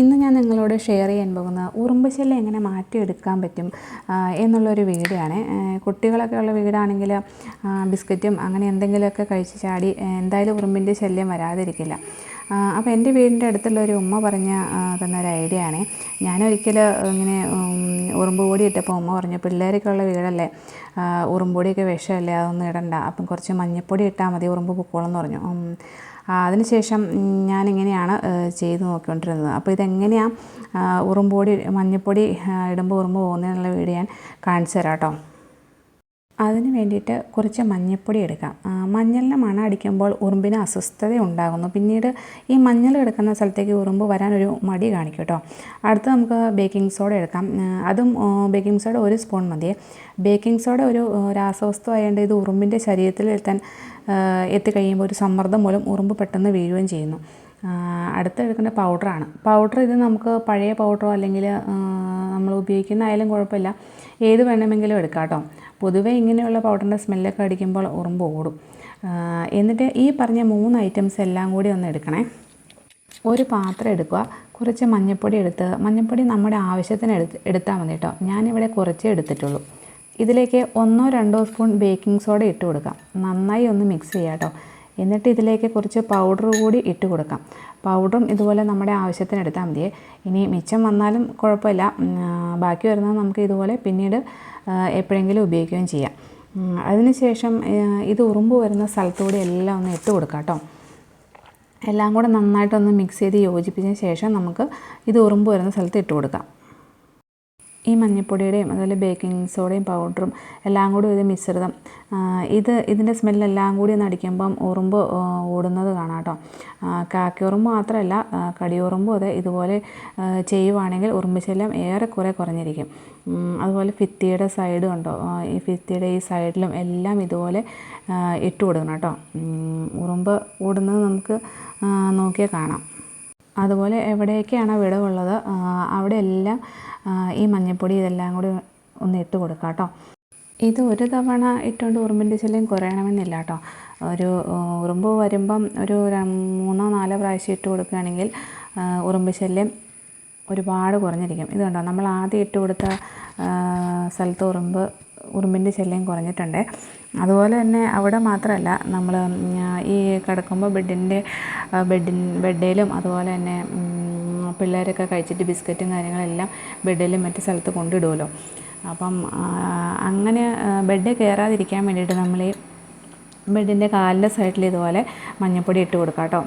ഇന്ന് ഞാൻ നിങ്ങളോട് ഷെയർ ചെയ്യാൻ പോകുന്ന ഉറുമ്പശല്യം എങ്ങനെ മാറ്റിയെടുക്കാൻ പറ്റും എന്നുള്ളൊരു വീടാണ് കുട്ടികളൊക്കെ ഉള്ള വീടാണെങ്കിൽ ബിസ്ക്കറ്റും അങ്ങനെ എന്തെങ്കിലുമൊക്കെ കഴിച്ച് ചാടി എന്തായാലും ഉറുമ്പിന്റെ ശല്യം വരാതിരിക്കില്ല. അപ്പോൾ എന്റെ വീടിന്റെ അടുത്തുള്ള ഒരു ഉമ്മ പറഞ്ഞ തന്ന ഒരു ഐഡിയ ആണ്. ഞാനൊരിക്കൽ ഇങ്ങനെ ഉറുമ്പ് പൊടി ഇട്ടപ്പോൾ ഉമ്മ പറഞ്ഞു പിള്ളേരൊക്കെ ഉള്ള വീടല്ലേ? ഉറുമ്പൊടിയൊക്കെ ഉറുമ്പ് പൊടിയൊക്കെ വിഷമല്ലേ? അതൊന്നും ഇടണ്ട. അപ്പം കുറച്ച് മഞ്ഞപ്പൊടി ഇട്ടാൽ മതി ഉറുമ്പ് പൊക്കോളം എന്ന് പറഞ്ഞു അതിനുശേഷം ഞാനിങ്ങനെയാണ് ചെയ്ത് നോക്കിക്കൊണ്ടിരുന്നത്. അപ്പോൾ ഇതെങ്ങനെയാണ് ഉറുമ്പൊടി മഞ്ഞൾപ്പൊടി ആ, ഇടുമ്പോൾ ഉറുമ്പ് പോകുന്നതെന്നുള്ള വീഡിയോ ഞാൻ കാണിച്ചു തരാം കേട്ടോ അതിന് വേണ്ടിയിട്ട് കുറച്ച് മഞ്ഞൾപ്പൊടി എടുക്കാം. ആ, മണ അടിക്കുമ്പോൾ ഉറുമ്പിന് അസ്വസ്ഥത ഉണ്ടാകുന്നു. പിന്നീട് ഈ മഞ്ഞൾ എടുക്കുന്ന സ്ഥലത്തേക്ക് ഉറുമ്പ് വരാനൊരു മടി കാണിക്കും കേട്ടോ അടുത്ത് നമുക്ക് ബേക്കിംഗ് സോഡ എടുക്കാം. അതും ബേക്കിംഗ് സോഡ ഒരു സ്പൂൺ മതി. ബേക്കിംഗ് സോഡ ഒരു രാസവസ്തു ആയതുകൊണ്ട് ഇത് ഉറുമ്പിന്റെ ശരീരത്തിൽ എത്താൻ എത്തിക്കഴിയുമ്പോൾ ഒരു സമ്മർദ്ദം മൂലം ഉറുമ്പ് പെട്ടെന്ന് വീഴുകയും ചെയ്യുന്നു. അടുത്ത് എടുക്കേണ്ട പൗഡറാണ്. പൗഡർ ഇത് നമുക്ക് പഴയ പൗഡറോ അല്ലെങ്കിൽ നമ്മൾ ഉപയോഗിക്കുന്ന ആയാലും കുഴപ്പമില്ല. ഏത് വേണമെങ്കിലും എടുക്കാം കേട്ടോ. പൊതുവേ ഇങ്ങനെയുള്ള പൗഡറിന്റെ സ്മെല്ലൊക്കെ അടിക്കുമ്പോൾ ഉറുമ്പ് ഓടും. എന്നിട്ട് ഈ പറഞ്ഞ മൂന്ന് ഐറ്റംസ് എല്ലാം കൂടി ഒന്ന് എടുക്കണേ. ഒരു പാത്രം എടുക്കുക. കുറച്ച് മഞ്ഞൾപ്പൊടി എടുത്ത് മഞ്ഞൾപ്പൊടി നമ്മുടെ ആവശ്യത്തിന് എടുത്ത് എടുത്താൽ മതി കേട്ടോ. ഞാനിവിടെ കുറച്ചേ എടുത്തിട്ടുള്ളൂ. ഇതിലേക്ക് ഒന്നോ രണ്ടോ സ്പൂൺ ബേക്കിംഗ് സോഡ ഇട്ട് കൊടുക്കാം. നന്നായി ഒന്ന് മിക്സ് ചെയ്യാം കേട്ടോ. എന്നിട്ട് ഇതിലേക്ക് കുറച്ച് പൗഡർ കൂടി ഇട്ട് കൊടുക്കാം. പൗഡറും ഇതുപോലെ നമ്മുടെ ആവശ്യത്തിന് എടുത്താൽ മതിയേ. ഇനി മിച്ചം വന്നാലും കുഴപ്പമില്ല. ബാക്കി വരുന്നത് നമുക്ക് ഇതുപോലെ പിന്നീട് എപ്പോഴെങ്കിലും ഉപയോഗിക്കുകയും ചെയ്യാം. അതിനുശേഷം ഇത് ഉറുമ്പ് വരുന്ന സ്ഥലത്തുകൂടി എല്ലാം ഒന്ന് ഇട്ട് കൊടുക്കാം കേട്ടോ. എല്ലാം കൂടെ നന്നായിട്ടൊന്ന് മിക്സ് ചെയ്ത് യോജിപ്പിച്ചതിന് ശേഷം നമുക്ക് ഇത് ഉറുമ്പ് വരുന്ന സ്ഥലത്ത് ഇട്ട് കൊടുക്കാം. ഈ മഞ്ഞൾപ്പൊടിയുടെയും അതുപോലെ ബേക്കിംഗ് സോഡയും പൗഡറും എല്ലാം കൂടി ഒരു മിശ്രിതം. ഇത് ഇതിന്റെ സ്മെല്ലെല്ലാം കൂടി ഒന്ന് അടിക്കുമ്പം ഉറുമ്പ് ഓടുന്നത് കാണാം കേട്ടോ. കാക്കിയുറുമ്പ് മാത്രമല്ല കടിയുറുമ്പും അതെ ഇതുപോലെ ചെയ്യുവാണെങ്കിൽ ഉറുമ്പ് ശല്യം ഏറെക്കുറെ കുറഞ്ഞിരിക്കും. അതുപോലെ ഫിത്തിയുടെ സൈഡ് കണ്ടോ? ഈ ഫിത്തിയുടെ ഈ സൈഡിലും എല്ലാം ഇതുപോലെ ഇട്ട് കൊടുക്കണം കേട്ടോ. ഉറുമ്പ് ഓടുന്നത് നമുക്ക് നോക്കിയാൽ കാണാം. അതുപോലെ എവിടെയൊക്കെയാണോ വിടവുള്ളത് ആ, അവിടെ എല്ലാം ആ, ഈ മഞ്ഞൾപ്പൊടി ഇതെല്ലാം കൂടി ഒന്ന് ഇട്ട് കൊടുക്കാം കേട്ടോ. ഇത് ഒരു തവണ ഇട്ടുകൊണ്ട് ഉറുമ്പിന്റെ ശല്യം കുറയണമെന്നില്ല കേട്ടോ. ഒരു ഉറുമ്പ് വരുമ്പം ഒരു മൂന്നോ നാലോ പ്രാവശ്യം ഇട്ട് കൊടുക്കുകയാണെങ്കിൽ ഉറുമ്പ് ശല്യം ഒരുപാട് കുറഞ്ഞിരിക്കും. ഇത് കണ്ടോ? നമ്മൾ ആദ്യം ഇട്ട് കൊടുത്ത സ്ഥലത്ത് ഉറുമ്പ് ഉറുമ്പിന്റെ ശല്യം കുറഞ്ഞിട്ടുണ്ട്. അതുപോലെ തന്നെ അവിടെ മാത്രമല്ല നമ്മൾ ഈ കിടക്കുമ്പോൾ ബെഡിന്റെ ബെഡിൻ ബെഡേലും അതുപോലെ തന്നെ പിള്ളേരൊക്കെ കഴിച്ചിട്ട് ബിസ്ക്കറ്റും കാര്യങ്ങളെല്ലാം ബെഡിലും മറ്റു സ്ഥലത്ത് കൊണ്ടിടുമല്ലോ അപ്പം അങ്ങനെ ബെഡ് കയറാതിരിക്കാൻ വേണ്ടിയിട്ട് നമ്മൾ ഈ ബെഡിന്റെ കാലിന്റെ സൈഡിൽ ഇതുപോലെ മഞ്ഞപ്പൊടി ഇട്ട് കൊടുക്കാം കേട്ടോ.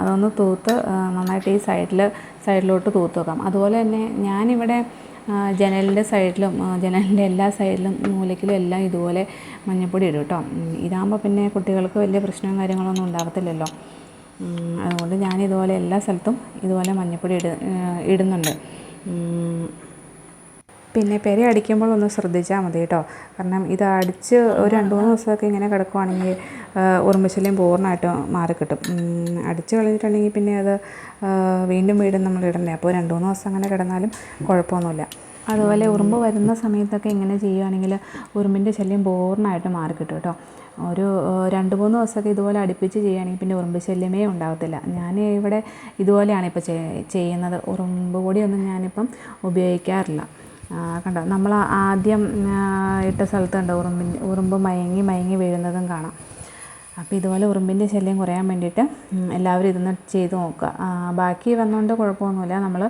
അതൊന്ന് തൂത്ത് നന്നായിട്ട് ഈ സൈഡിൽ സൈഡിലോട്ട് തൂത്ത് വെക്കാം. അതുപോലെ തന്നെ ഞാനിവിടെ ജനലിന്റെ സൈഡിലും ജനലിന്റെ എല്ലാ സൈഡിലും മൂലയ്ക്കിലും എല്ലാം ഇതുപോലെ മഞ്ഞപ്പൊടി ഇടും കേട്ടോ. ഇതാകുമ്പോൾ പിന്നെ കുട്ടികൾക്ക് വലിയ പ്രശ്നവും കാര്യങ്ങളൊന്നും ഉണ്ടാകത്തില്ലല്ലോ അതുകൊണ്ട് ഞാൻ ഇതുപോലെ എല്ലാ സ്ഥലത്തും ഇതുപോലെ മഞ്ഞപ്പൊടി ഇട ഇടുന്നുണ്ട്. പിന്നെ പെര അടിക്കുമ്പോൾ ഒന്ന് ശ്രദ്ധിച്ചാൽ മതി കേട്ടോ. കാരണം ഇത് അടിച്ച് ഒരു രണ്ട് മൂന്ന് ദിവസമൊക്കെ ഇങ്ങനെ കിടക്കുവാണെങ്കിൽ ഉറുമ്പശല്യം പൂർണമായിട്ട് മാറിക്കിട്ടും. അടിച്ച് കളഞ്ഞിട്ടുണ്ടെങ്കിൽ പിന്നെ അത് വീണ്ടും വീണ്ടും നമ്മൾ ഇടണ്ടേ? അപ്പോൾ രണ്ട് മൂന്ന് ദിവസം അങ്ങനെ കിടന്നാലും കുഴപ്പമൊന്നുമില്ല. അതുപോലെ ഉറുമ്പ് വരുന്ന സമയത്തൊക്കെ ഇങ്ങനെ ചെയ്യുകയാണെങ്കിൽ ഉറുമ്പിന്റെ ശല്യം പൂർണമായിട്ട് മാറിക്കിട്ടും കേട്ടോ. ഒരു രണ്ട് മൂന്ന് ദിവസമൊക്കെ ഇതുപോലെ അടുപ്പിച്ച് ചെയ്യുകയാണെങ്കിൽ പിന്നെ ഉറുമ്പ് ശല്യമേ ഉണ്ടാകത്തില്ല ഞാൻ ഇവിടെ ഇതുപോലെയാണ് ഇപ്പോൾ ചെയ്യുന്നത്. ഉറുമ്പ് പൊടിയൊന്നും ഞാനിപ്പം ഉപയോഗിക്കാറില്ല. കണ്ടോ? നമ്മൾ ആദ്യം ഇട്ട സ്ഥലത്ത് കണ്ടോ? ഉറുമ്പിൻ ഉറുമ്പ് മയങ്ങി മയങ്ങി വീഴുന്നതും കാണാം. അപ്പോൾ ഇതുപോലെ ഉറുമ്പിന്റെ ശല്യം കുറയാൻ വേണ്ടിയിട്ട് എല്ലാവരും ഇതൊന്ന് ചെയ്ത് നോക്കുക. ബാക്കി വന്നുകൊണ്ട് കുഴപ്പമൊന്നുമില്ല. നമ്മൾ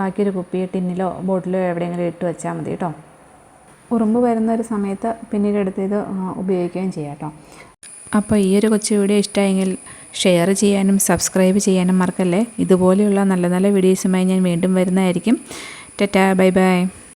ബാക്കി ഒരു കുപ്പി ടിന്നിലോ ബോട്ടിലോ എവിടെയെങ്കിലും ഇട്ട് വെച്ചാൽ മതി കേട്ടോ. ഉറുമ്പ് വരുന്ന ഒരു സമയത്ത് പിന്നീട് എടുത്ത് ഇത് ഉപയോഗിക്കുകയും ചെയ്യാം കേട്ടോ. അപ്പോൾ ഈ ഒരു കൊച്ചു വീഡിയോ ഇഷ്ടമായെങ്കിൽ ഷെയർ ചെയ്യാനും സബ്സ്ക്രൈബ് ചെയ്യാനും മറക്കല്ലേ? ഇതുപോലെയുള്ള നല്ല നല്ല വീഡിയോസുമായി ഞാൻ വീണ്ടും വരുന്നതായിരിക്കും. Tata bye bye.